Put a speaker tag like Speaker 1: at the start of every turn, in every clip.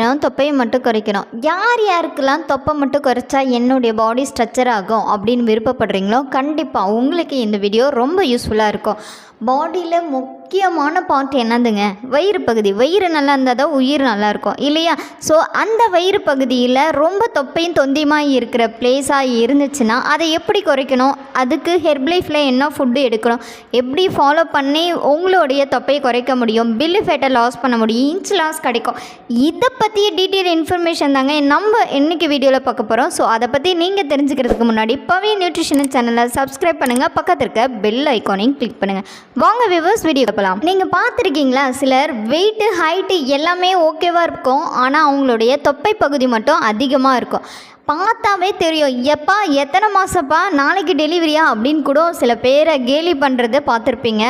Speaker 1: தொப்பையை மட்டும் குறைக்கணும். யார் யாருக்கெல்லாம் தொப்பை மட்டும் குறைச்சா என்னுடைய பாடி ஸ்ட்ரக்சர் ஆகும் அப்படின்னு விருப்பப்படுறீங்களோ கண்டிப்பாக உங்களுக்கு இந்த வீடியோ ரொம்ப யூஸ்ஃபுல்லாக இருக்கும். பாடியில் முக்கியமான பார்ட் என்னதுங்க? வயிறு பகுதி. வயிறு நல்லா இருந்தால் தான் உயிர் நல்லா இருக்கும் இல்லையா? ஸோ அந்த வயிறு பகுதியில் ரொம்ப தொப்பையும் தொந்தியுமாக இருக்கிற பிளேஸாக இருந்துச்சுன்னா அதை எப்படி குறைக்கணும்? அதுக்கு ஹெர்ப்லைஃப்பில் என்ன ஃபுட்டு எடுக்கணும்? எப்படி ஃபாலோ பண்ணி உங்களுடைய தொப்பையை குறைக்க முடியும்? பில்லு ஃபேட்டை லாஸ் பண்ண முடியும்? இன்ச் லாஸ் கிடைக்கும். இதை பற்றிய டீட்டெயில் இன்ஃபர்மேஷன் தாங்க நம்ம இன்றைக்கி வீடியோவில் பார்க்க போகிறோம் ஸோ அதை பற்றி நீங்கள் தெரிஞ்சுக்கிறதுக்கு முன்னாடி பவி நியூட்ரிஷன் சேனலை சப்ஸ்கிரைப் பண்ணுங்கள் பக்கத்தில் இருக்க பெல் ஐக்கானையும் கிளிக் பண்ணுங்கள் வாங்க விவர்ஸ் வீடியோ பார்க்கலாம் நீங்கள் பார்த்துருக்கீங்களா சிலர் வெயிட்டு ஹைட்டு எல்லாமே ஓகேவாக இருக்கும். ஆனால் அவங்களுடைய தொப்பை பகுதி மட்டும் அதிகமாக இருக்கும். பார்த்தாவே தெரியும் எப்பா எத்தனை மாதப்பா நாளைக்கு டெலிவரியா அப்படின்னு கூட சில பேரை கேலி பண்ணுறத பார்த்துருப்பீங்க.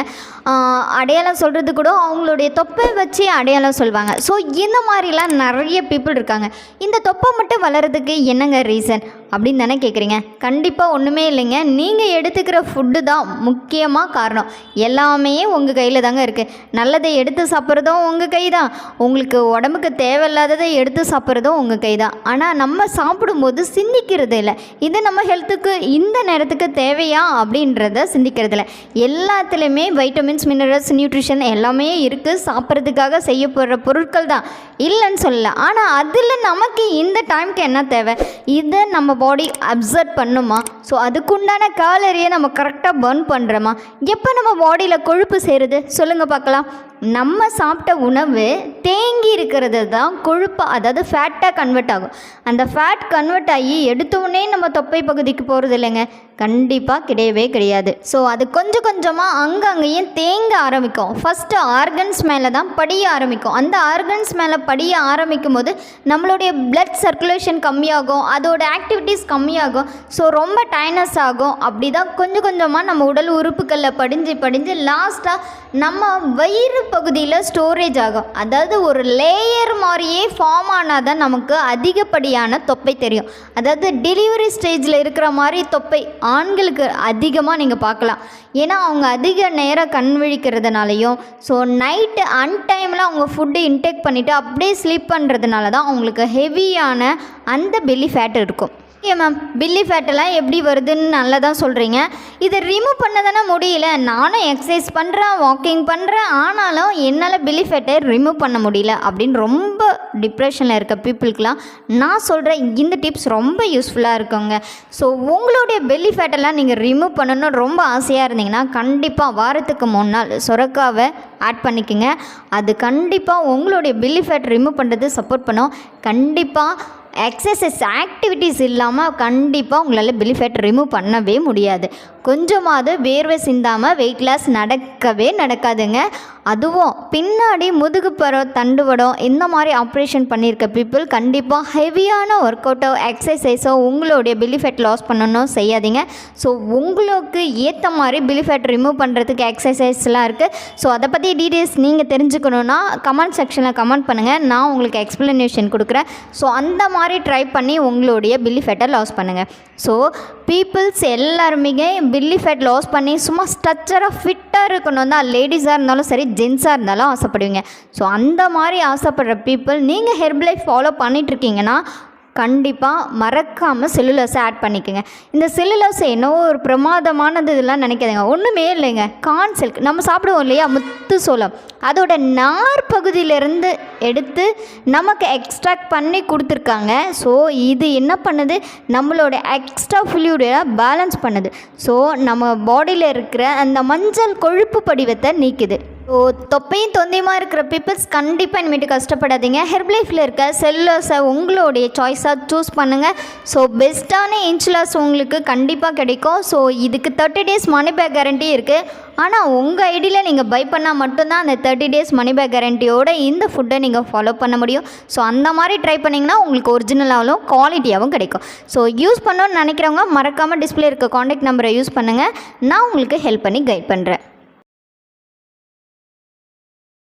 Speaker 1: அடையாளம் சொல்கிறது கூட அவங்களுடைய தொப்பை வச்சு அடையாளம் சொல்லுவாங்க ஸோ இந்த மாதிரிலாம் நிறைய பீப்புள் இருக்காங்க. இந்த தொப்பை மட்டும் வளர்கிறதுக்கு என்னங்க ரீசன் அப்படின்னு தானே கேட்குறீங்க கண்டிப்பாக ஒன்றுமே இல்லைங்க. நீங்கள் எடுத்துக்கிற ஃபுட்டு தான் முக்கியமாக காரணம். எல்லாமே உங்கள் கையில் தாங்க இருக்குது நல்லதை எடுத்து சாப்பிட்றதும் உங்கள் கை தான். உங்களுக்கு உடம்புக்கு தேவையில்லாததை எடுத்து சாப்பிட்றதும் உங்கள் கை தான். ஆனால் நம்ம சாப்பிடும்போது சிந்திக்கிறது இல்லை. இது நம்ம ஹெல்த்துக்கு இந்த நேரத்துக்கு தேவையா அப்படின்றத சிந்திக்கிறது இல்லை. எல்லாத்துலேயுமே வைட்டமின்ஸ் மினரல்ஸ் நியூட்ரிஷன் எல்லாமே இருக்குது சாப்பிட்றதுக்காக செய்யப்படுற பொருட்கள் தான். இல்லைன்னு சொல்லலை. ஆனால் அதில் நமக்கு இந்த டைம்க்கு என்ன தேவை? இதை நம்ம பாடி அப்சர்வ் பண்ணுமா? ஸோ அதுக்குண்டான காலரியை நம்ம கரெக்டாக பர்ன் பண்ணுறோமா எப்போ நம்ம பாடியில் கொழுப்பு சேருது? சொல்லுங்கள் பார்க்கலாம். நம்ம சாப்பிட்ட உணவு தேங்கி இருக்கிறது தான் கொழுப்பு அதாவது ஃபேட்டாக கன்வெர்ட் ஆகும். அந்த ஃபேட் கன்வெர்ட் ஆகி எடுத்த உடனே நம்ம தொப்பை பகுதிக்கு போகிறது இல்லைங்க கண்டிப்பாக கிடையவே கிடையாது. ஸோ அது கொஞ்சம் கொஞ்சமாக அங்கங்கேயும் தேங்க ஆரம்பிக்கும். ஃபஸ்ட்டு ஆர்கன்ஸ் மேலே தான் படிய ஆரம்பிக்கும். அந்த ஆர்கன்ஸ் மேலே படிய ஆரம்பிக்கும் போது நம்மளுடைய பிளட் சர்க்குலேஷன் கம்மியாகும். அதோட ஆக்டிவிட்டீஸ் கம்மியாகும். ஸோ ரொம்ப டைனஸ் ஆகும். அப்படி தான் கொஞ்சம் கொஞ்சமாக நம்ம உடல் உறுப்புகளில் படிஞ்சு படிஞ்சு லாஸ்ட்டாக நம்ம வயிறு பகுதியில் ஸ்டோரேஜ் ஆகும். அதாவது ஒரு லேயர் மாதிரியே ஃபார்ம் ஆனால் தான் நமக்கு அதிகப்படியான தொப்பை தெரியும். அதாவது டெலிவரி ஸ்டேஜில் இருக்கிற மாதிரி தொப்பை ஆண்களுக்கு அதிகமாக நீங்கள் பார்க்கலாம். ஏன்னா அவங்க அதிக நேரம் கண் விழிக்கிறதுனாலையும் ஸோ நைட்டு அன்டைமில் அவங்க ஃபுட்டு இன்டேக் பண்ணிவிட்டு அப்படியே ஸ்லீப் பண்ணுறதுனால தான் அவங்களுக்கு ஹெவியான அந்த பெல்லி ஃபேட் இருக்கும். ஓகே மேம் பில்லி ஃபேட்டெல்லாம் எப்படி வருதுன்னு நல்லா தான் சொல்கிறீங்க இதை ரிமூவ் பண்ண தானே முடியல. நானும் எக்ஸசைஸ் பண்ணுறேன் வாக்கிங் பண்ணுறேன் ஆனாலும் என்னால் பில்லி ஃபேட்டை ரிமூவ் பண்ண முடியல. அப்படின்னு ரொம்ப டிப்ரெஷனில் இருக்க பீப்புளுக்கெலாம் நான் சொல்கிறேன் இந்த டிப்ஸ் ரொம்ப யூஸ்ஃபுல்லாக இருக்குங்க. ஸோ உங்களுடைய பெல்லி ஃபேட்டெல்லாம் நீங்கள் ரிமூவ் பண்ணணும்னு ரொம்ப ஆசையாக இருந்தீங்கன்னா கண்டிப்பாக வாரத்துக்கு மூணு நாள் சுரக்காவை ஆட் பண்ணிக்கோங்க. அது கண்டிப்பாக உங்களுடைய பில்லி ஃபேட் ரிமூவ் பண்ணுறது சப்போர்ட் பண்ணும். கண்டிப்பாக எக்ஸசைஸ் ஆக்டிவிட்டீஸ் இல்லாமல் கண்டிப்பாக உங்களால் பெலி ஃபேட் ரிமூவ் பண்ணவே முடியாது. கொஞ்சமாவது வேர்வை சிந்தாமல் வெயிட் லாஸ் நடக்கவே நடக்காதுங்க. அதுவும் பின்னாடி முதுகுப்பரம் தண்டுவடம் இந்த மாதிரி ஆப்ரேஷன் பண்ணியிருக்க பீப்புள் கண்டிப்பாக ஹெவியான ஒர்க் அவுட்டோ எக்ஸசைஸோ உங்களுடைய பிலிஃபேட் லாஸ் பண்ணணும் செய்யாதீங்க. ஸோ உங்களுக்கு ஏற்ற மாதிரி பிலிஃபேட் ரிமூவ் பண்ணுறதுக்கு எக்ஸசைஸ்லாம் இருக்குது ஸோ அதை பற்றி டீட்டெயில்ஸ் நீங்கள் தெரிஞ்சுக்கணுன்னா கமெண்ட் செக்ஷனில் கமெண்ட் பண்ணுங்கள் நான் உங்களுக்கு எக்ஸ்ப்ளனேஷன் கொடுக்குறேன். ஸோ அந்த மாதிரி ட்ரை பண்ணி உங்களுடைய பில்லிஃபேட்டை லாஸ் பண்ணுங்கள் ஸோ பீப்புள்ஸ் எல்லாருமே பில்லிஃபேட் லாஸ் பண்ணி சும்மா ஸ்ட்ரக்சராக ஃபிட்டாக இருக்கணும். தான் லேடிஸாக இருந்தாலும் சரி ஜென்ஸாக இருந்தாலும் ஆசைப்படுவீங்க. ஸோ அந்த மாதிரி ஆசைப்படுற பீப்புள் நீங்கள் ஹெர்ப் லைஃப் ஃபாலோ பண்ணிகிட்ருக்கீங்கன்னா கண்டிப்பாக மறக்காமல் செல்லுலஸை ஆட் பண்ணிக்கோங்க. இந்த செல்லுலஸ் என்னவோ ஒரு பிரமாதமானது இதெல்லாம் நினைக்காதுங்க. ஒன்றுமே இல்லைங்க. கான் சில்க் நம்ம சாப்பிடுவோம் இல்லையா? முத்து சோளம். அதோட நார் பகுதியிலேருந்து எடுத்து நமக்கு எக்ஸ்ட்ராக்ட் பண்ணி கொடுத்துருக்காங்க. ஸோ இது என்ன பண்ணுது? நம்மளோட எக்ஸ்ட்ரா ஃப்ளூடை பேலன்ஸ் பண்ணுது. ஸோ நம்ம பாடியில் இருக்கிற அந்த மஞ்சள் கொழுப்பு படிவத்தை நீக்குது. ஓ தொப்பையும் தொந்தையுமா இருக்கிற பீப்புள்ஸ் கண்டிப்பாக இனிமேட்டு கஷ்டப்படாதீங்க. ஹெர்ப்லைஃப்பில் இருக்க செல்லர்ஸை உங்களுடைய சாய்ஸாக சூஸ் பண்ணுங்கள் ஸோ பெஸ்ட்டான இன்சுலாஸ் உங்களுக்கு கண்டிப்பாக கிடைக்கும். ஸோ இதுக்கு thirty days money back guarantee இருக்குது ஆனால் உங்கள் ஐடியில் நீங்கள் பை பண்ணால் மட்டும்தான் அந்த தேர்ட்டி டேஸ் மணி பேக் கேரண்டியோட இந்த ஃபுட்டை நீங்கள் ஃபாலோ பண்ண முடியும். ஸோ அந்த மாதிரி ட்ரை பண்ணிங்கன்னா உங்களுக்கு ஒரிஜினலாகவும் குவாலிட்டியாகவும் கிடைக்கும். ஸோ யூஸ் பண்ணணும்னு நினைக்கிறவங்க மறக்காமல் டிஸ்பிளே இருக்க காண்டாக்ட் நம்பரை யூஸ் பண்ணுங்கள் நான் உங்களுக்கு ஹெல்ப் பண்ணி கைட் பண்ணுறேன்